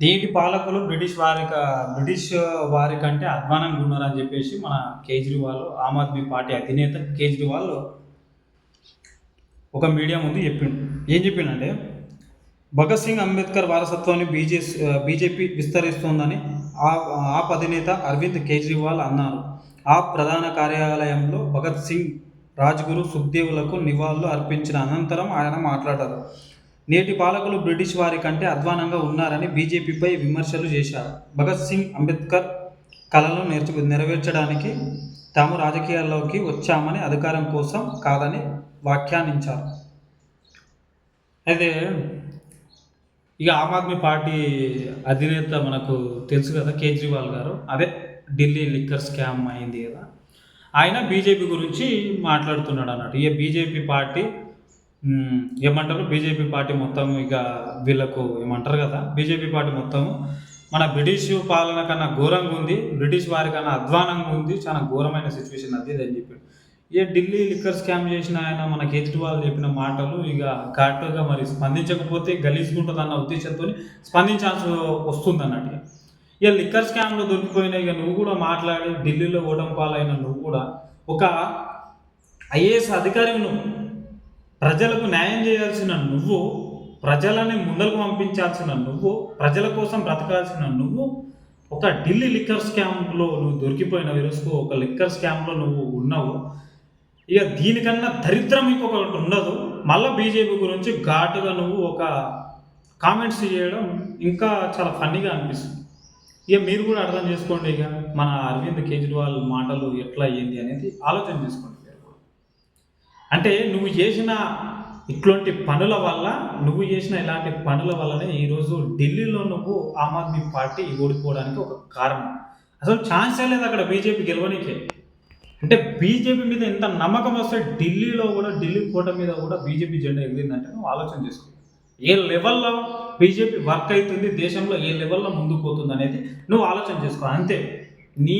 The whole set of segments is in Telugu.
దీనికి పాలకులు బ్రిటిష్ వారి బ్రిటిష్ వారి కంటే అధ్వానంగా ఉన్నారని చెప్పేసి మన కేజ్రీవాల్ ఆమ్ ఆద్మీ పార్టీ అధినేత కేజ్రీవాల్ ఒక మీడియా ముందు చెప్పిండు. ఏం చెప్పిండంటే భగత్ సింగ్ అంబేద్కర్ వారసత్వాన్ని బీజే బీజేపీ విస్తరిస్తోందని ఆ అధినేత అరవింద్ కేజ్రీవాల్ అన్నారు. ఆ ప్రధాన కార్యాలయంలో భగత్ సింగ్ రాజ్గురు సుఖ్దేవులకు నివాళులు అర్పించిన అనంతరం ఆయన మాట్లాడారు. నేటి పాలకులు బ్రిటిష్ వారి కంటే అధ్వానంగా ఉన్నారని బీజేపీపై విమర్శలు చేశారు. భగత్ సింగ్ అంబేద్కర్ కళలను నేర్చు నెరవేర్చడానికి తాము రాజకీయాల్లోకి వచ్చామని అధికారం కోసం కాదని వ్యాఖ్యానించారు. అయితే ఇక ఆమ్ ఆద్మీ పార్టీ అధినేత మనకు తెలుసు కదా కేజ్రీవాల్ గారు. అదే ఢిల్లీ లిక్కర్ స్కామ్ అయింది కదా. ఆయన బీజేపీ గురించి మాట్లాడుతున్నాడు అన్నట్టు. ఇక బీజేపీ పార్టీ ఏమంటారు? బీజేపీ పార్టీ మొత్తం ఇక వీళ్ళకు ఏమంటారు కదా? బీజేపీ పార్టీ మొత్తం మన బ్రిటిష్ పాలన కన్నా ఘోరంగా ఉంది బ్రిటిష్ వారి కన్నా అధ్వానంగా ఉంది చాలా ఘోరమైన సిచ్యువేషన్ అది అని చెప్పాడు. ఇక ఢిల్లీ లిక్కర్ స్కామ్ చేసిన ఆయన మన వాళ్ళు చెప్పిన మాటలు ఇక కరెక్ట్గా మరి స్పందించకపోతే గలీసుకుంటుంది అన్న ఉద్దేశంతో స్పందించాల్సి వస్తుంది అన్నట్టు ఇక లిక్కర్ స్కామ్లో దొరికిపోయిన ఇక నువ్వు కూడా మాట్లాడి ఢిల్లీలో ఓటం పాలైన నువ్వు కూడా ఒక ఐఏఎస్ అధికారి నువ్వు. ప్రజలకు న్యాయం చేయాల్సిన నువ్వు ప్రజలని ముందరకు పంపించాల్సిన నువ్వు ప్రజల కోసం బ్రతకాల్సిన నువ్వు ఒక ఢిల్లీ లిక్కర్ స్కామ్లో నువ్వు దొరికిపోయిన విరుసుకు ఒక లిక్కర్ స్కామ్లో నువ్వు ఉన్నావు. ఇక దీనికన్నా దరిద్రం ఇంకొకటి ఉండదు. మళ్ళీ బీజేపీ గురించి ఘాటుగా నువ్వు ఒక కామెంట్స్ చేయడం ఇంకా చాలా ఫన్నీగా అనిపిస్తుంది. ఇక మీరు కూడా అర్థం చేసుకోండి ఇక మన అరవింద్ కేజ్రీవాల్ మాటలు ఎట్లా అయ్యింది అనేది ఆలోచన చేసుకోండి. అంటే నువ్వు చేసిన ఇట్లాంటి పనుల వల్ల నువ్వు చేసిన ఇలాంటి పనుల వల్లనే ఈరోజు ఢిల్లీలో నువ్వు ఆమ్ ఆద్మీ పార్టీ ఓడిపోవడానికి ఒక కారణం. అసలు ఛాన్సే లేదు అక్కడ బీజేపీ గెలవనీకే. అంటే బీజేపీ మీద ఎంత నమ్మకం వస్తే ఢిల్లీలో కూడా ఢిల్లీ కోట మీద కూడా బీజేపీ జెండా ఎగిరిందంటే నువ్వు ఆలోచన చేసుకో. ఏ లెవెల్లో బీజేపీ వర్క్ అవుతుంది దేశంలో ఏ లెవెల్లో ముందుకు పోతుంది అనేది నువ్వు ఆలోచన చేసుకో. అంతే. నీ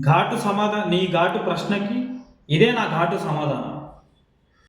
ఘాటు సమాధానం నీ ఘాటు ప్రశ్నకి ఇదే నా ఘాటు సమాధానం.